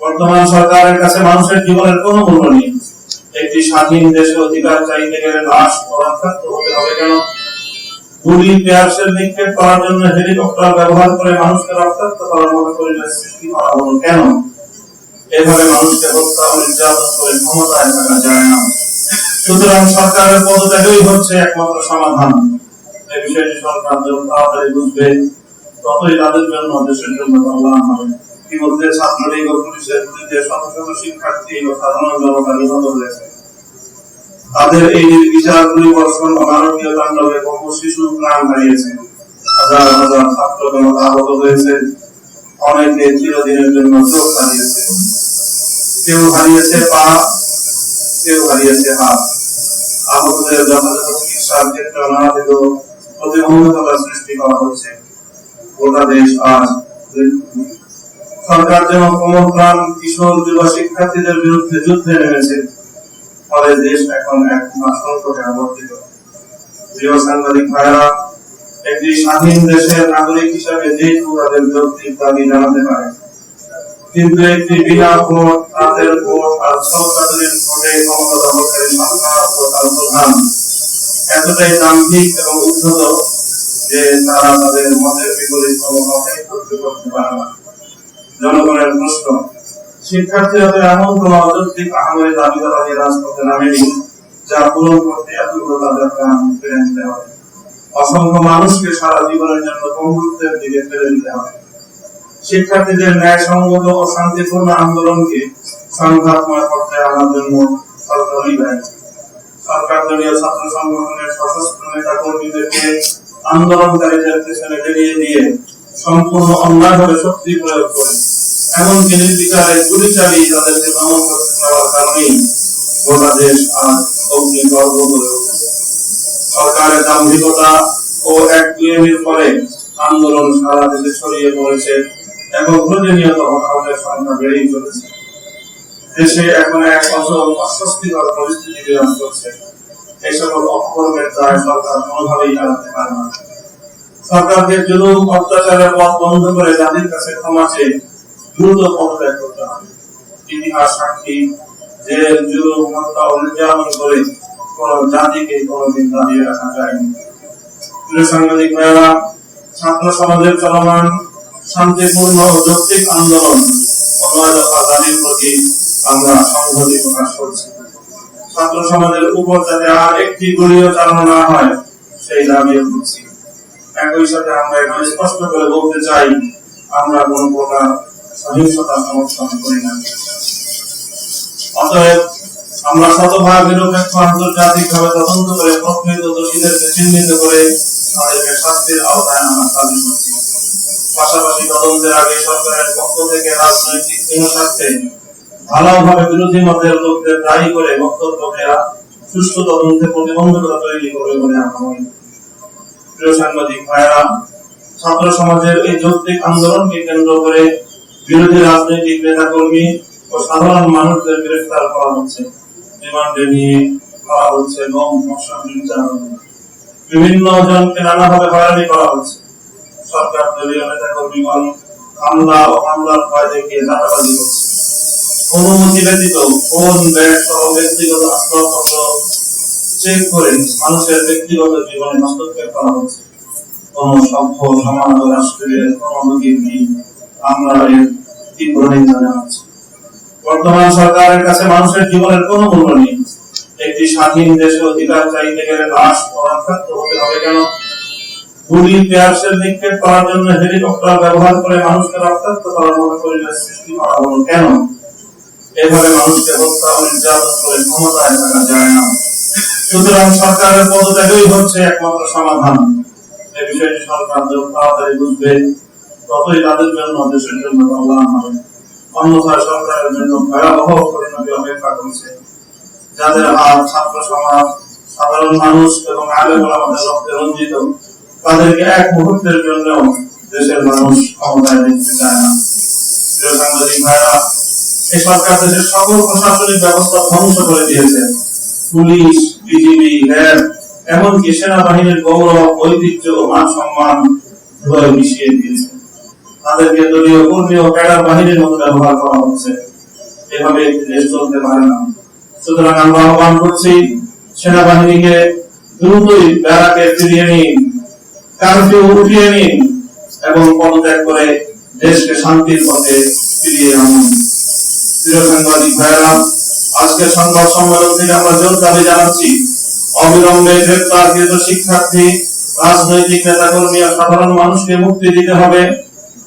বর্তমান সরকারের কাছে মানুষের জীবনের কোনো মূল্য নেই। একটি স্বাধীন দেশে অধিকার চাইতে গেলে লাশ রক্ষাক্ত হতে হবে কেন? গুলি নিক্ষেপ করার জন্য হেলিকপ্টার ব্যবহার করে মানুষকে রক্তাক্ত করার মতো পরিবেশ সৃষ্টি করা কেন? এভাবে মানুষকে হত্যা ও নির্যাতন করে ক্ষমতায় থাকা যায় না। সুতরাং সরকারের পদত্যাগই হচ্ছে একমাত্র সমাধান। বিষয়টি সরকার যত তাড়াতাড়ি বুঝবে, ততই তাদের জন্য দেশের জন্য কল্যাণ হবে। ইতিমধ্যে ছাত্রলীগ ও পুলিশের বিরুদ্ধে শত শত শিক্ষার্থী ও সাধারণ জনতা নিহত হয়েছে তাদের এই নির্বিচার পরিবর্তন ও নারকীয় তাণ্ডবে বহু শিশু প্রাণ হারিয়েছে। হাজার হাজার ছাত্র জনতা আহত হয়েছে। অনেকে চিরদিনের জন্য চোখ হারিয়েছে। কেউ হারিয়েছে পা, কেউ হারিয়েছে হাত। আহতদের যথাযথ চিকিৎসার ক্ষেত্রে নানাবিধ প্রতিবন্ধকতা সৃষ্টি করা হচ্ছে। গোটা দেশ আজ সরকার যেন কোমর প্রাণ কিশোর যুব শিক্ষার্থীদের বিরুদ্ধে যুদ্ধে নেমেছে, ফলে দেশ এখন এক সংকটে আবর্তিত। প্রিয় সাংবাদিক ভাইরা একটি স্বাধীন দেশের নাগরিক হিসাবে যে কেউ তাদের যৌক্তিক দাবি জানাতে পারে, কিন্তু একটি বিনা ভোট তাদের ভোট আর সরকারের ভোটে ক্ষমতা দখলকারী সরকার ও তার প্রধান এতটাই দাম্ভিক এবং উদ্ধত যে তারা তাদের মতের বিপরীত কোনো কথাই করতে পারে না। জনগণের প্রশ্ন শিক্ষার্থীরা এমন কোন অযৌক্তিক দাবি করা নিয়ে রাজপথে নামেনি, যা পূরণ করতে এতগুলো তাদের প্রাণ নিতে হবে। অসংখ্য মানুষকে সারা জীবনের জন্য দিকে ফেলে হবে। শিক্ষার্থীদের ন্যায়সঙ্গত ও শান্তিপূর্ণ আন্দোলনকে সংঘাতময় জন্য সরকারই দায়ী। সরকার দলীয় ছাত্র সংগঠনের সশস্ত্র নেতা কর্মীদেরকে আন্দোলনকারীদের পেছনে বেরিয়ে দিয়ে সম্পূর্ণ অন্যায়ভাবে শক্তি প্রয়োগ করে এমনকি নির্বিচারে গুলি চালিয়ে তাদেরকে দমন করতে চাওয়ার কারণেই গোটা দেশ আজ অগ্নি গর্ভ করে উঠেছে। সরকারের দাম্ভিকতা ও একগুয়েমির ফলে আন্দোলন সারা দেশে ছড়িয়ে পড়েছে, এবং প্রতিনিয়ত হতাহতের সংখ্যা বেড়েই চলেছে। দেশে এখন এক অচল অস্বস্তিকর পরিস্থিতি বিরাজ করছে। এই সকল অকর্মের দায় সরকার কোনোভাবেই চালাতে পারে না। সরকারকে জুলুম, অত্যাচারের পথ বন্ধ করে জাতির কাছে ক্ষমা চেয়ে শান্তিপূর্ণ যৌক্তিক আন্দোলন প্রতি আমরা সংহতি প্রকাশ করছি। ছাত্র সমাজের উপর যাতে আর একটি গুলিও চালানো না হয়, সেই দাবিও করছি। একই সাথে আমরা এখানে স্পষ্ট করে বলতে চাই, আমরা কোন প্রকার আমরা শতভাগ নিরপেক্ষ আন্তর্জাতিক ভাবে তদন্ত করে প্রকৃত দোষীদেরকে চিহ্নিত করে তাদেরকে শাস্তির আওতায় দাবি করছি। পাশাপাশি তদন্তের আগে সরকারের পক্ষ থেকে রাজনৈতিক ভালোভাবে বিরোধী মতের লোকদের দায়ী করে তদন্তে প্রতিবন্ধকতা তৈরি করবে বলে আমরা মনে প্রিয় সাংবাদিক ভাইরা ছাত্র সমাজের এই যৌক্তিক আন্দোলনকে কেন্দ্র করে বিরোধী রাজনৈতিক নেতা কর্মী ও সাধারণ মানুষদের গ্রেফতার করা হচ্ছে। রিমান্ডে নিয়ে করা হচ্ছে গম বিভিন্ন জনকে নানাভাবে হয়রানি করা হচ্ছে। সরকার দলীয় নেতা কর্মীগণ হামলা ও হামলার ভয় দেখিয়ে চাঁদাবাজি করছে। অনুমতি ব্যতীত ফোন, ব্যাগ সহ ব্যক্তিগত আসবাবপত্র চেক করে মানুষের ব্যক্তিগত জীবনে হস্তক্ষেপ করা হচ্ছে। কোন সভ্য সমাজ রাষ্ট্রের অভিযোগ নেই। বর্তমান সরকারের কাছে মানুষের জীবনের মূল্য নেই। একটি স্বাধীন দেশে অধিকার চাইতে গেলে লাশ রক্ষাক্ত হতে হবে কেন? গুলি নিক্ষেপ করার জন্য হেলিকপ্টার ব্যবহার করে মানুষকে রক্তাক্ত করার মতো পরিবেশ সৃষ্টি করা হলো কেন? এভাবে মানুষকে হত্যা ও নির্যাতন করে ক্ষমতায় থাকা যায় না। সুতরাং সরকারের পদত্যাগই হচ্ছে একমাত্র সমাধান। এই বিষয়টি সরকার তাড়াতাড়ি বুঝবে ততই তাদের জন্য দেশের জন্য কল্যাণ হবে অন্যথায় সরকারের জন্য ভয়াবহ পরিণতি অপেক্ষা করছে। যাদের হাত ছাত্র সমাজ, সাধারণ মানুষ এবং আগে আমাদের রঞ্জিত, তাদেরকে এক মুহূর্তের জন্য দেশের মানুষ ক্ষমতায় দেখতে চায় না। প্রিয় সাংবাদিক ভাইরা, এই সরকার দেশের সকল প্রশাসনিক ব্যবস্থা ধ্বংস করে দিয়েছে। পুলিশ, বিজিবি, র্যাব, এমনকি সেনাবাহিনীর গৌরব, ঐতিহ্য মান সম্মান মিশিয়ে দিয়েছে। তাদেরকে দলীয় কর্মী ও ক্যাডার বাহিনীর মতো ব্যবহার করা হচ্ছে। এভাবে দেশ চলতে পারে না। সুতরাং আমরা আহ্বান করছি, সেনাবাহিনীকে দ্রুতই ব্যারাকে ফিরিয়ে নিন, কারফিউ উঠিয়ে নিন এবং পদত্যাগ করে দেশকে শান্তির পথে ফিরিয়ে আনুন। প্রিয় সাংবাদিক ভাইয়েরা, আজকের সংবাদ সম্মেলন থেকে আমরা জোর দাবি জানাচ্ছি, অবিলম্বে গ্রেপ্তারকৃত শিক্ষার্থী, রাজনৈতিক নেতাকর্মী ও সাধারণ মানুষকে মুক্তি দিতে হবে।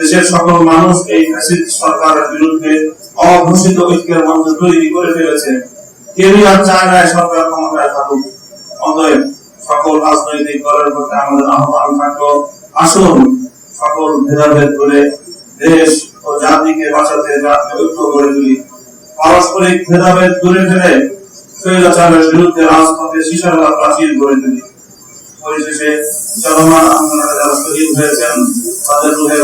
দেশের সকল মানুষ এই ফ্যাসিস্ট সরকারের বিরুদ্ধে অঘোষিত ঐক্যের মঞ্চ তৈরি করে ফেলেছে। কেউই আর চায় না সরকার ক্ষমতায় থাকুক। অতএব সকল রাজনৈতিক দলের প্রতি আমাদের আহ্বান থাকল, আসুন সকল ভেদাভেদ করে দেশ ও জাতিকে বাঁচাতে জাতীয় ঐক্য গড়ে তুলি। পারস্পরিক ভেদাভেদ দূরে ফেলে স্বৈরাচারের বিরুদ্ধে রাজপথে শিশারা প্রাচীর গড়ে তুলি। পরিশেষে চলমান আন্দোলনে যারা শহীদ হয়েছেন, তাদের